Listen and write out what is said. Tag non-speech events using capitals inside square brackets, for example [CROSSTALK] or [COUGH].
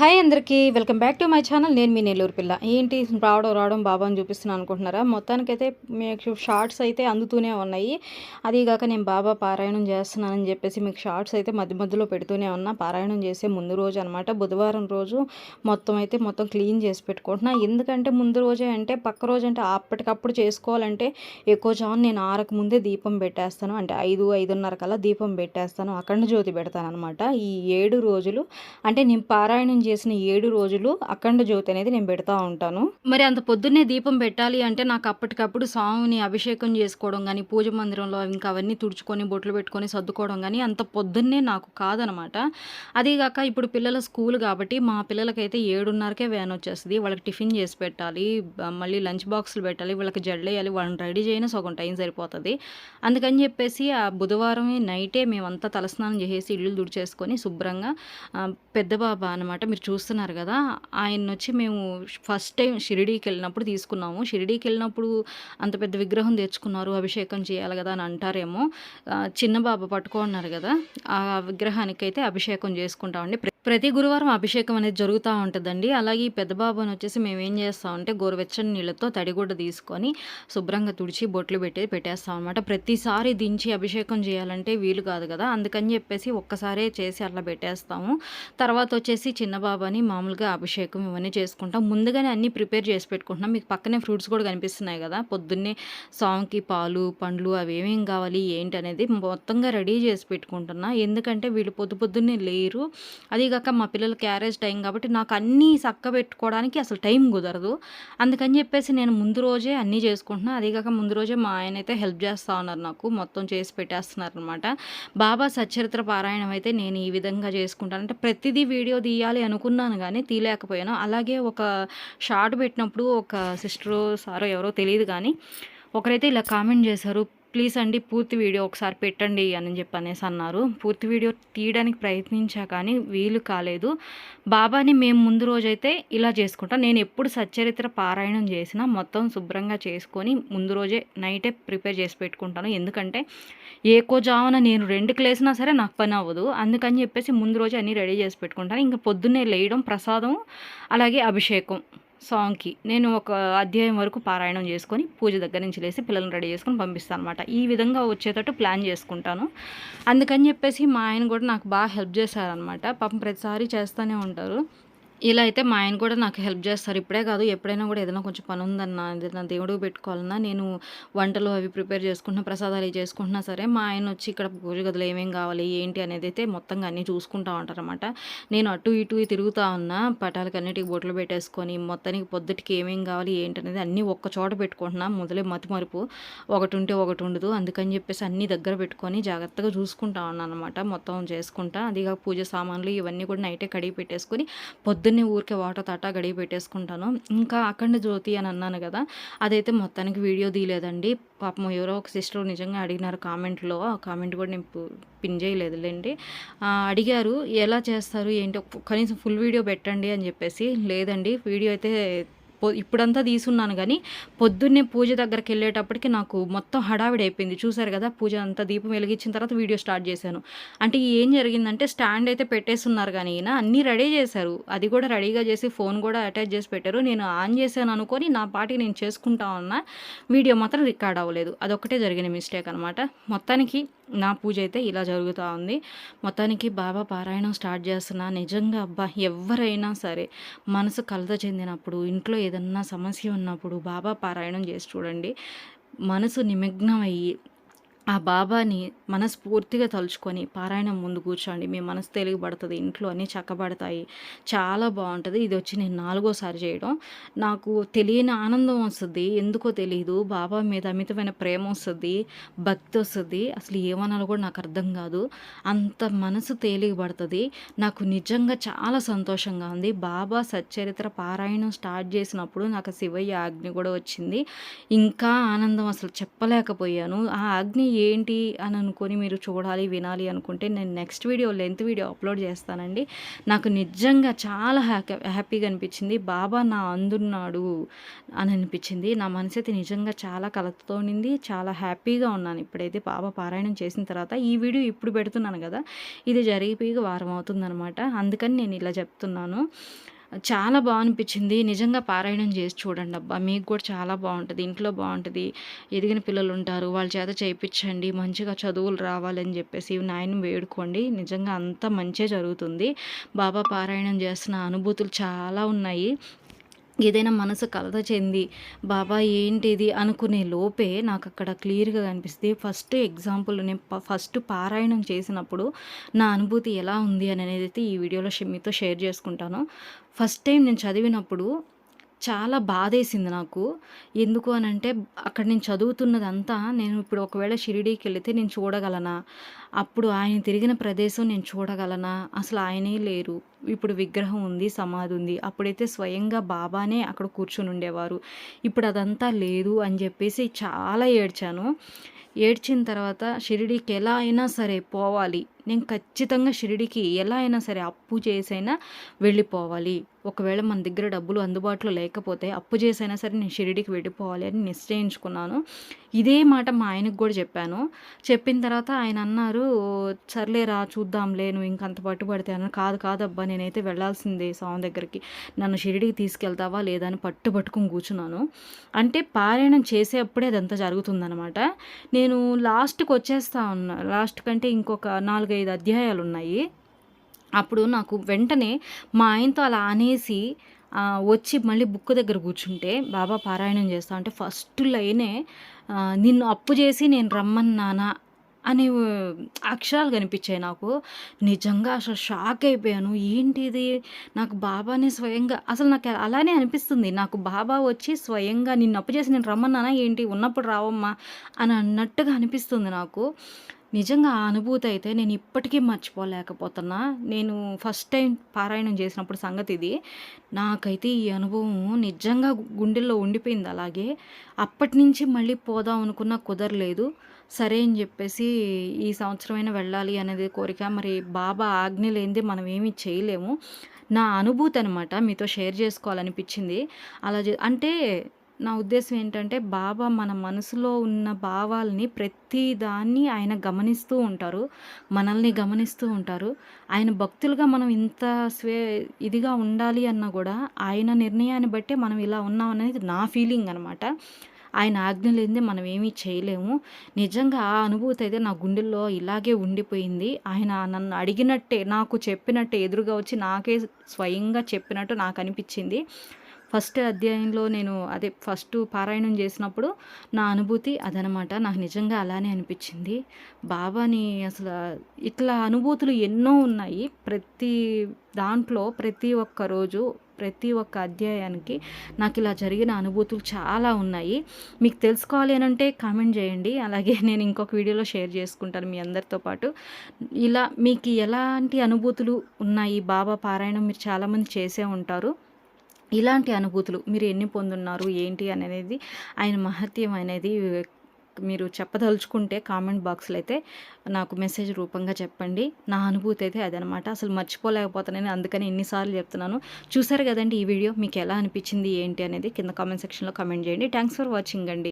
Hi అందరికీ welcome back to my channel. నేను మీ నెల్లూరు పిల్ల. ఏంటి రావడం రావడం బాబా అని చూపిస్తున్నాను అనుకుంటున్నారా? మొత్తానికైతే మీకు షార్ట్స్ అయితే అందుతూనే ఉన్నాయి. అదీగాక నేను బాబా పారాయణం చేస్తున్నానని చెప్పేసి మీకు షార్ట్స్ అయితే మధ్య మధ్యలో పెడుతూనే ఉన్నా. పారాయణం చేసే ముందు రోజు అనమాట బుధవారం రోజు మొత్తం అయితే మొత్తం క్లీన్ చేసి పెట్టుకుంటున్నా. ఎందుకంటే ముందు రోజే అంటే పక్క రోజు అంటే అప్పటికప్పుడు చేసుకోవాలంటే ఎక్కువ జాన్ నేను ఆరకు ముందే దీపం పెట్టేస్తాను. అంటే ఐదు ఐదున్నర కల్లా దీపం పెట్టేస్తాను. అఖండ జ్యోతి పెడతాను అనమాట ఈ ఏడు రోజులు అంటే నేను పారాయణం చేసిన ఏడు రోజులు అఖండ జ్యోతి అనేది నేను పెడతా ఉంటాను. మరి అంత పొద్దున్నే దీపం పెట్టాలి అంటే నాకు అప్పటికప్పుడు స్వామిని అభిషేకం చేసుకోవడం కానీ పూజ మందిరంలో ఇంకా అవన్నీ తుడుచుకొని బొట్లు పెట్టుకొని సర్దుకోవడం కానీ అంత పొద్దున్నే నాకు కాదనమాట. అదేగాక ఇప్పుడు పిల్లల స్కూల్ కాబట్టి మా పిల్లలకైతే ఏడున్నరకే వ్యాన్ వచ్చేస్తుంది. వాళ్ళకి టిఫిన్ చేసి పెట్టాలి మళ్ళీ లంచ్ బాక్సులు పెట్టాలి వాళ్ళకి జడ్లేయాలి వాళ్ళని రెడీ చేయని సగం టైం సరిపోతుంది. అందుకని చెప్పేసి ఆ బుధవారం నైటే మేమంతా తలస్నానం చేసేసి ఇల్లు తుడిచేసుకొని శుభ్రంగా పెద్ద బాబా అనమాట మీరు చూస్తున్నారు కదా ఆయన వచ్చి మేము ఫస్ట్ టైం షిరిడీకి వెళ్ళినప్పుడు తీసుకున్నాము. షిరిడీకి వెళ్ళినప్పుడు అంత పెద్ద విగ్రహం తెచ్చుకున్నారు అభిషేకం చేయాలి కదా అని అంటారేమో. చిన్న చిన్న పట్టుకో పట్టుకున్నారు కదా ఆ విగ్రహానికైతే అభిషేకం చేసుకుంటామండి. ప్రతి గురువారం అభిషేకం అనేది జరుగుతూ ఉంటుందండి. అలాగే ఈ పెద్ద బాబుని వచ్చేసి మేము ఏం చేస్తామంటే గోరువెచ్చని నీళ్ళతో తడిగుడ్డ తీసుకొని శుభ్రంగా తుడిచి బొట్లు పెట్టి పెట్టేస్తాం అనమాట ప్రతిసారి దించి అభిషేకం చేయాలంటే వీలు కాదు కదా. అందుకని చెప్పేసి ఒక్కసారే చేసి అట్లా పెట్టేస్తాము. తర్వాత వచ్చేసి చిన్న బాబాని మామూలుగా అభిషేకం ఇవన్నీ చేసుకుంటాం. ముందుగానే అన్నీ ప్రిపేర్ చేసి పెట్టుకుంటున్నాం. మీకు పక్కనే ఫ్రూట్స్ కూడా కనిపిస్తున్నాయి కదా. పొద్దున్నే సాంగ్కి పాలు పండ్లు అవి ఏమేం కావాలి ఏంటి అనేది మొత్తంగా రెడీ చేసి పెట్టుకుంటున్నా. ఎందుకంటే వీళ్ళు పొద్దు పొద్దున్నే లేరు. అది కాక మా పిల్లల క్యారేజ్ టైం కాబట్టి నాకు అన్నీ చక్క పెట్టుకోవడానికి అసలు టైం కుదరదు. అందుకని చెప్పేసి నేను ముందు రోజే అన్నీ చేసుకుంటున్నాను అదిగాక ముందు రోజే మా ఆయన అయితే హెల్ప్ చేస్తూ ఉన్నారు నాకు. మొత్తం చేసి పెట్టేస్తున్నారు అనమాట బాబా సచరిత్ర పారాయణం అయితే నేను ఈ విధంగా చేసుకుంటాను. అంటే ప్రతిదీ వీడియో తీయాలి అనుకున్నాను కానీ తీయలేకపోయాను. అలాగే ఒక షార్ట్ పెట్టినప్పుడు ఒక సిస్టరు సారో ఎవరో తెలియదు కానీ ఒకరైతే ఇలా కామెంట్ చేశారు ప్లీజ్ అండి పూర్తి వీడియో ఒకసారి పెట్టండి అని చెప్పి అనేసి అన్నారు. పూర్తి వీడియో తీయడానికి ప్రయత్నించా కానీ వీలు కాలేదు. బాబాని మేము ముందు రోజైతే ఇలా చేసుకుంటాం నేను ఎప్పుడు సచ్చరిత్ర పారాయణం చేసినా మొత్తం శుభ్రంగా చేసుకొని ముందు రోజే నైటే ప్రిపేర్ చేసి పెట్టుకుంటాను. ఎందుకంటే ఏకోజామున నేను రెండుకి లేసినా సరే నాకు పని అవ్వదు. అందుకని చెప్పేసి ముందు రోజే అన్నీ రెడీ చేసి పెట్టుకుంటాను. ఇంకా పొద్దున్నే లేయడం ప్రసాదం అలాగే అభిషేకం. సాంగ్కి. నేను ఒక అధ్యాయం వరకు పారాయణం చేసుకొని పూజ దగ్గర నుంచి లేసి పిల్లల్ని రెడీ చేసుకొని పంపిస్తాను అనమాట ఈ విధంగా వచ్చేటట్టు ప్లాన్ చేసుకుంటాను. అందుకని చెప్పేసి మా ఆయన కూడా నాకు బాగా హెల్ప్ చేశారనమాట పాపం ప్రతిసారి చేస్తూనే ఉంటారు. ఇలా అయితే మా ఆయన కూడా నాకు హెల్ప్ చేస్తారు. ఇప్పుడే కాదు ఎప్పుడైనా కూడా ఏదైనా కొంచెం పని ఉందన్నా ఏదైనా దేవుడికి పెట్టుకోవాలన్నా నేను వంటలు అవి ప్రిపేర్ చేసుకుంటున్నా ప్రసాదాలు చేసుకుంటున్నా సరే మా ఆయన వచ్చి ఇక్కడ పూజ గదులు ఏమేం కావాలి ఏంటి అనేది అయితే మొత్తంగా అన్నీ చూసుకుంటా ఉంటారనమాట నేను అటు ఇటు తిరుగుతూ ఉన్నా పటాలకి అన్నిటికి బొట్లు పెట్టేసుకొని మొత్తానికి పొద్దుటికి ఏమేం కావాలి ఏంటి అనేది అన్నీ ఒక్క చోట పెట్టుకుంటున్నా మొదలే మతి మరుపు. ఒకటి ఉంటే ఒకటి ఉండదు. అందుకని చెప్పేసి అన్నీ దగ్గర పెట్టుకొని జాగ్రత్తగా చూసుకుంటా ఉన్నాను అనమాట మొత్తం చేసుకుంటా అదిగా పూజ సామాన్లు ఇవన్నీ కూడా నైటే కడిగి పెట్టేసుకొని పొద్దున్నే ఊరికే వాటర్ తాటా గడిగి పెట్టేసుకుంటాను. ఇంకా అఖండ జ్యోతి అని అన్నాను కదా అదైతే మొత్తానికి వీడియో తీయలేదండి. పాపం ఎవరో ఒక సిస్టర్ నిజంగా అడిగినారు కామెంట్లో. ఆ కామెంట్ కూడా నేను పిన్ చేయలేదులేండి. అడిగారు ఎలా చేస్తారు ఏంటో కనీసం ఫుల్ వీడియో పెట్టండి అని చెప్పేసి లేదండి వీడియో అయితే ఇప్పుడంతా తీసున్నాను కానీ పొద్దున్నే పూజ దగ్గరికి వెళ్ళేటప్పటికి నాకు మొత్తం హడావిడి అయిపోయింది. చూసారు కదా పూజ అంతా దీపం వెలిగించిన తర్వాత వీడియో స్టార్ట్ చేశాను. అంటే ఏం జరిగిందంటే స్టాండ్ అయితే పెట్టేస్తున్నారు కానీ ఈయన అన్నీ రెడీ చేశారు. అది కూడా రెడీగా చేసి ఫోన్ కూడా అటాచ్ చేసి పెట్టారు. నేను ఆన్ చేశాను అనుకొని నా పాటికి నేను చేసుకుంటా ఉన్నా వీడియో మాత్రం రికార్డ్ అవ్వలేదు. అదొక్కటే జరిగిన మిస్టేక్ అనమాట మొత్తానికి నా పూజ అయితే ఇలా జరుగుతూ ఉంది. మొత్తానికి బాబా పారాయణం స్టార్ట్ చేస్తున్నా. నిజంగా అబ్బా ఎవరైనా సరే మనసు కలత చెందినప్పుడు ఇంట్లో ఏదన్నా సమస్య ఉన్నప్పుడు బాబా పారాయణం చేసి చూడండి. మనసు నిమగ్నం అయ్యి ఆ బాబాని మనస్ఫూర్తిగా తలుచుకొని పారాయణం ముందు కూర్చోండి మీ మనసు తెలియబడుతుంది ఇంట్లో అన్నీ చక్కబడతాయి చాలా బాగుంటుంది ఇది వచ్చి నేను నాలుగోసారి చేయడం. నాకు తెలియని ఆనందం వస్తుంది ఎందుకో తెలియదు బాబా మీద అమితమైన ప్రేమ వస్తుంది భక్తి వస్తుంది అసలు ఏమనాలో కూడా నాకు అర్థం కాదు. అంత మనసు తేలికబడుతుంది నాకు నిజంగా చాలా సంతోషంగా ఉంది. బాబా సచ్చరిత్ర పారాయణం స్టార్ట్ చేసినప్పుడు నాకు శివయ్య ఆజ్ఞ కూడా వచ్చింది. ఇంకా ఆనందం అసలు చెప్పలేకపోయాను. ఆ అగ్ని ఏంటి అని అనుకొని మీరు చూడాలి వినాలి అనుకుంటే నేను next video length video upload చేస్తానండి. నాకు నిజంగా చాలా హ్యాపీ హ్యాపీగా అనిపించింది. బాబా నా అందున్నాడు అని అనిపించింది. నా మనసు అయితే నిజంగా చాలా కలతతో చాలా హ్యాపీగా ఉన్నాను. ఇప్పుడైతే బాబా పారాయణం చేసిన తర్వాత ఈ వీడియో ఇప్పుడు పెడుతున్నాను కదా. ఇది జరిగిపోయి వారం అవుతుందనమాట అందుకని నేను ఇలా చెప్తున్నాను. చాలా బాగా అనిపించింది నిజంగా పారాయణం చేసి చూడండి అబ్బా. మీకు కూడా చాలా బాగుంటుంది. ఇంట్లో బాగుంటుంది. ఎదిగిన పిల్లలు ఉంటారు. వాళ్ళ చేత చేయించండి మంచిగా చదువులు రావాలని చెప్పేసి నాయన వేడుకోండి. నిజంగా అంత మంచే జరుగుతుంది. బాబా పారాయణం చేస్తున్న అనుభూతులు చాలా ఉన్నాయి. ఏదైనా మనసు కలత చెంది బాబా ఏంటిది? అనుకునే లోపే నాకు అక్కడ క్లియర్గా కనిపిస్తుంది. ఫస్ట్ ఎగ్జాంపుల్ నేను ఫస్ట్ పారాయణం చేసినప్పుడు నా అనుభూతి ఎలా ఉంది అని అనేది ఈ వీడియోలో మీతో షేర్ చేసుకుంటాను. ఫస్ట్ టైం నేను చదివినప్పుడు చాలా బాధేసింది నాకు. ఎందుకు అని అంటే అక్కడ నేను చదువుతున్నదంతా నేను ఇప్పుడు ఒకవేళ షిరిడీకి వెళితే నేను చూడగలనా? అప్పుడు ఆయన తిరిగిన ప్రదేశం నేను చూడగలనా? అసలు ఆయనే లేరు. ఇప్పుడు విగ్రహం ఉంది సమాధి ఉంది. అప్పుడైతే స్వయంగా బాబానే అక్కడ కూర్చుని ఉండేవారు. ఇప్పుడు అదంతా లేదు అని చెప్పేసి చాలా ఏడ్చాను. ఏడ్చిన తర్వాత షిరిడీకి ఎలా అయినా సరే పోవాలి. నేను ఖచ్చితంగా షిరిడికి ఎలా అయినా సరే అప్పు చేసైనా వెళ్ళిపోవాలి. ఒకవేళ మన దగ్గర డబ్బులు అందుబాటులో లేకపోతే అప్పు చేసైనా సరే నేను షిరిడికి వెళ్ళిపోవాలి అని నిశ్చయించుకున్నాను. ఇదే మాట మా ఆయనకు కూడా చెప్పాను. చెప్పిన తర్వాత ఆయన అన్నారు సర్లేరా చూద్దాంలే నువ్వు ఇంకంత పట్టుబడితే అన్న కాదు కాదబ్బా నేనైతే వెళ్ళాల్సిందే స్వామి దగ్గరికి. నన్ను షిరిడికి తీసుకెళ్తావా లేదా అని పట్టుబట్టుకుని కూర్చున్నాను. అంటే పారాయణం చేసేప్పుడే అదంతా జరుగుతుందనమాట నేను లాస్ట్కి వచ్చేస్తా ఉన్నా లాస్ట్ కంటే ఇంకొక నాలుగైదు అధ్యాయాలు ఉన్నాయి. అప్పుడు నాకు వెంటనే మా ఆయనతో అలా అనేసి వచ్చి మళ్ళీ బుక్ దగ్గర కూర్చుంటే బాబా పారాయణం చేస్తా అంటే ఫస్ట్ లైనే నిన్ను అప్పు చేసి నేను రమ్మన్నానా అనే అక్షరాలు కనిపించాయి నాకు. నిజంగా అసలు షాక్ అయిపోయాను. ఏంటిది నాకు బాబానే స్వయంగా అసలు నాకు అలానే అనిపిస్తుంది. నాకు బాబా వచ్చి స్వయంగా నిన్ను అప్పు చేసి నేను రమ్మన్నానా ఏంటి? ఉన్నప్పుడు రావమ్మా అని అన్నట్టుగా అనిపిస్తుంది నాకు. నిజంగా ఆ అనుభూతి అయితే నేను ఇప్పటికీ మర్చిపోలేకపోతున్నా. నేను ఫస్ట్ టైం పారాయణం చేసినప్పుడు సంగతి ఇది నాకైతే ఈ అనుభవం నిజంగా గుండెల్లో ఉండిపోయింది అలాగే. అప్పటి నుంచి మళ్ళీ పోదాం అనుకున్నా కుదరలేదు. సరే అని చెప్పేసి ఈ సంవత్సరమైనా వెళ్ళాలి అనేది కోరిక మరి బాబా ఆజ్ఞ లేనిది మనం ఏమీ చేయలేము. నా అనుభూతి అనమాట మీతో షేర్ చేసుకోవాలనిపించింది. అలా అంటే నా ఉద్దేశం ఏంటంటే బాబా మన మనసులో ఉన్న భావాల్ని ప్రతి దాన్ని ఆయన గమనిస్తూ ఉంటారు. మనల్ని గమనిస్తూ ఉంటారు. ఆయన భక్తులుగా మనం ఇంత స్వే ఇదిగా ఉండాలి అన్నా కూడా ఆయన నిర్ణయాన్ని బట్టే మనం ఇలా ఉన్నాం అనేది నా ఫీలింగ్ అనమాట ఆయన ఆజ్ఞ లేనిదే మనం ఏమీ చేయలేము. నిజంగా ఆ అనుభూతి అయితే నా గుండెల్లో ఇలాగే ఉండిపోయింది. ఆయన నన్ను అడిగినట్టే నాకు చెప్పినట్టే ఎదురుగా వచ్చి నాకే స్వయంగా చెప్పినట్టు నాకు అనిపించింది. ఫస్ట్ అధ్యాయంలో నేను అదే ఫస్ట్ పారాయణం చేసినప్పుడు నా అనుభూతి అదనమాట. నాకు నిజంగా అలానే అనిపించింది. బాబాని అసలు ఇట్లా అనుభూతులు ఎన్నో ఉన్నాయి. ప్రతి దాంట్లో ప్రతి ఒక్క రోజు ప్రతి ఒక్క అధ్యాయానికి నాకు ఇలా జరిగిన అనుభూతులు చాలా ఉన్నాయి. మీకు తెలుసుకోవాలి అని అంటే కామెంట్ చేయండి. అలాగే [LAUGHS] నేను ఇంకొక వీడియోలో షేర్ చేసుకుంటాను మీ అందరితో పాటు. ఇలా మీకు ఎలాంటి అనుభూతులు ఉన్నాయి? బాబా పారాయణం మీరు చాలామంది చేసే ఉంటారు. ఇలాంటి అనుభూతులు మీరు ఎన్ని పొందున్నారు ఏంటి అనేది ఆయన మహత్యం అనేది మీరు చెప్పదలుచుకుంటే కామెంట్ బాక్స్లో అయితే నాకు మెసేజ్ రూపంగా చెప్పండి. నా అనుభూతి అయితే అదనమాట. అసలు మర్చిపోలేకపోతానని అందుకని ఎన్నిసార్లు చెప్తున్నాను. చూసారు కదండి ఈ వీడియో మీకు ఎలా అనిపించింది ఏంటి అనేది కింద కామెంట్ సెక్షన్లో కామెంట్ చేయండి. థ్యాంక్స్ ఫర్ వాచింగ్ అండి.